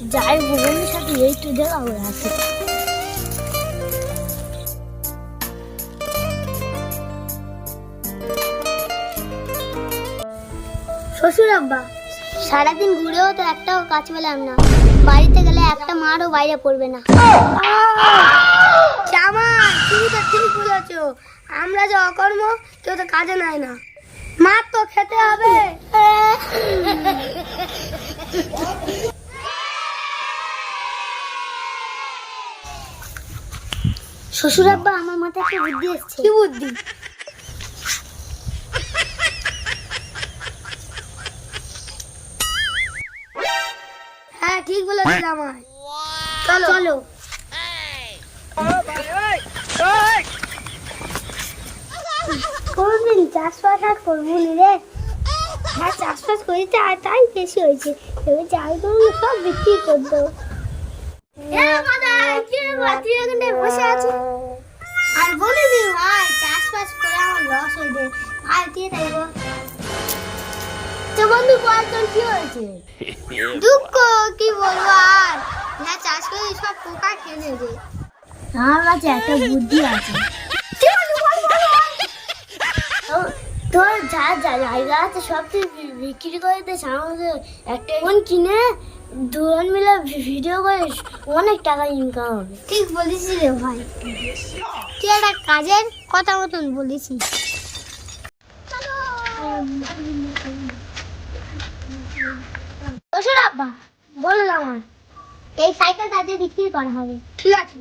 যাই বন্ধুর সাথে এই তো দেখা আছে। শ্বশুর আব্বা সারাদিন ঘুরেও তো একটাও কাজ পেলাম না। বাড়িতে গেলে একটা মারও বাইরে পড়বে না। জামাই তুমি তো ঠিক বলেছ। আমরা যে অকর্ম কেউ তো কাজে নাই না। মার তো খেতে হবে। শ্বশুর আব্বা আমার মাথায় একটা বুদ্ধি এসছে। কি বুদ্ধি? হ্যাঁ ঠিক বলেছ জামাই চলো। চলো। কোনদিন চাষবাস আর করব নি রে? হ্যাঁ চাষবাস করেছে আর তাই বেশি হয়েছে। এবার চাল করব সব বিক্রি করতো বসে আছি আর বলে দি ভাই চাষবাস করে আমার লস হয়েছে আর দিয়ে দেব? তো বন্ধু বল তোর কি হয়েছে? দুঃখ কি বলব আর? না চাষ করে সব পোকা খেয়ে নেবে। আমার কাছে একটা বুদ্ধি আছে তো- তোর যা যা জায়গা আছে সব তুই বিক্রি করে দিস আমাদের একটা ফোন কিনে দুজন মিলে ভিডিও করে অনেক টাকা ইনকাম হবে। ঠিক বলিস রে ভাই। তুই একটা কাজের কথা মতন বলেছিস। শ্বশুর আব্বা বলো আমার এই সাইকেলটা দিয়ে বিক্রি করা হবে। ঠিক আছে।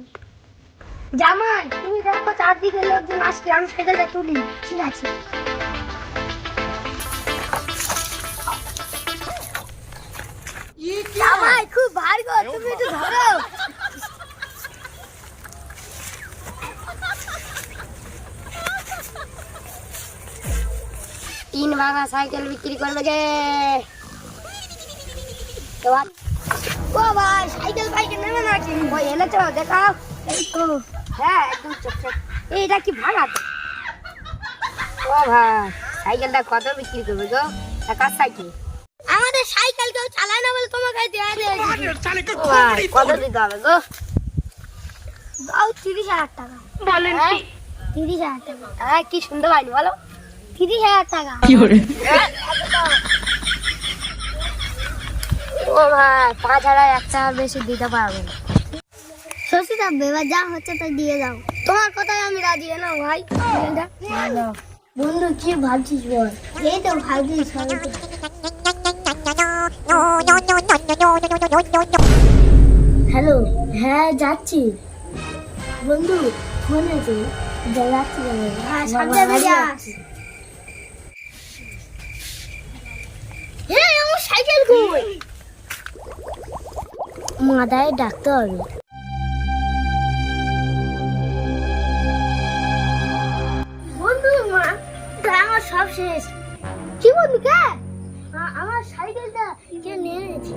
জামাই তুমি দেখো চারদিকে লোকজন আসছে আমি সাইকেলটা তুলি। ঠিক আছে। তুমি একটু ধরো। তিন ভাঙা সাইকেল বিক্রি করবে গে ও ভাই সাইকেল ফাইকেল নেবে নাকি ওই এনেছো দেখাও। হ্যাঁ একদম চকচক এইটা কি ভাঙা? ও ভাই সাইকেলটা কত বিক্রি করবে গো? কার সাইকেল? কেউ চালায় না বলে তোমাকে দেওয়া দিয়েছি। কত দিতে হবে গো? দাও তিরিশ হাজার টাকা। বলেন তিরিশ হাজার টাকা। হ্যাঁ কি সুন্দর হয়নি বলো। তিরিশ হাজার টাকা। ও ভাই পাঁচ হাজার এক টাকার বেশি দিতে পারব না। এবার যা হচ্ছে তাই দিয়ে দাও। তোমার কথাই আমি রাজি না ভাই? বন্ধু কি ভাবছিস বল? এই তো ভাবছিস তো। হ্যালো হ্যাঁ যাচ্ছি। বন্ধু ফোন আছে। যাচ্ছি। হ্যাঁ, সাবধানে সাইকেল কই? মাথায় ডাকতে হবে। বন্ধু মা আমার সব শেষ। কি বন্ধু কে? আমার সাইকেলটা কে নিয়ে গেছে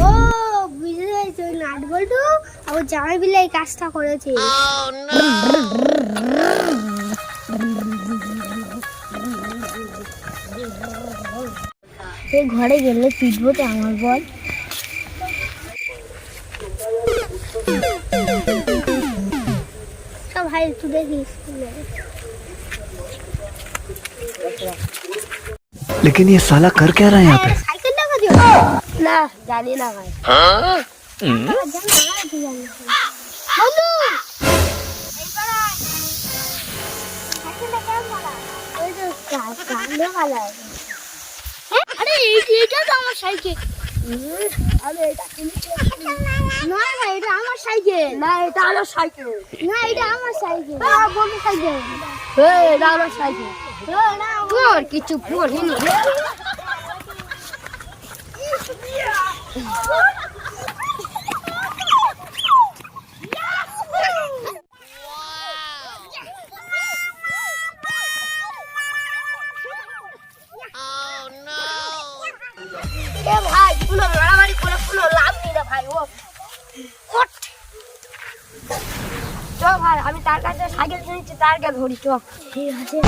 ও, বুঝতে পেরেছি ওই নাট বল্টু? আর জামাই বিলে এই কাজটা করেছে। এই ঘরে গেলে পিটবো তো আমার বল সব ভাই একটু দেখিস लेकिन ये साला कर क्या रहा है यहाँ पे সাইকেল টাকা দিও না জানি না ভাই বন্ধু ওই তো কা- কালো কালার আরে এই- তো আমার সাইকেল। আরে এটা না না এটা আমার সাইকেল। না এটা আমার সাইকেল। না এটা আমার সাইকেল। বন্ধু সাইকেল এটা আমার সাইকেল। তোর কিছু পড়িনি এ ভাই করে কোনো লাভ ভাই, ও। ভাই, আমি তার কাছে সাইকেল তার ঠিক আছে।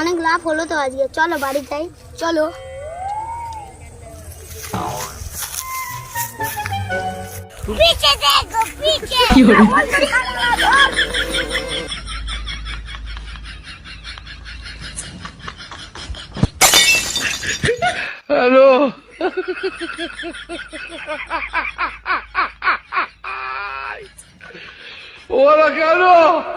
অনেক লাভ হলো তো আজকে। চলো বাড়ি যাই। চলো। পিছে দেখো পিছে हेलो Hola, Carlos.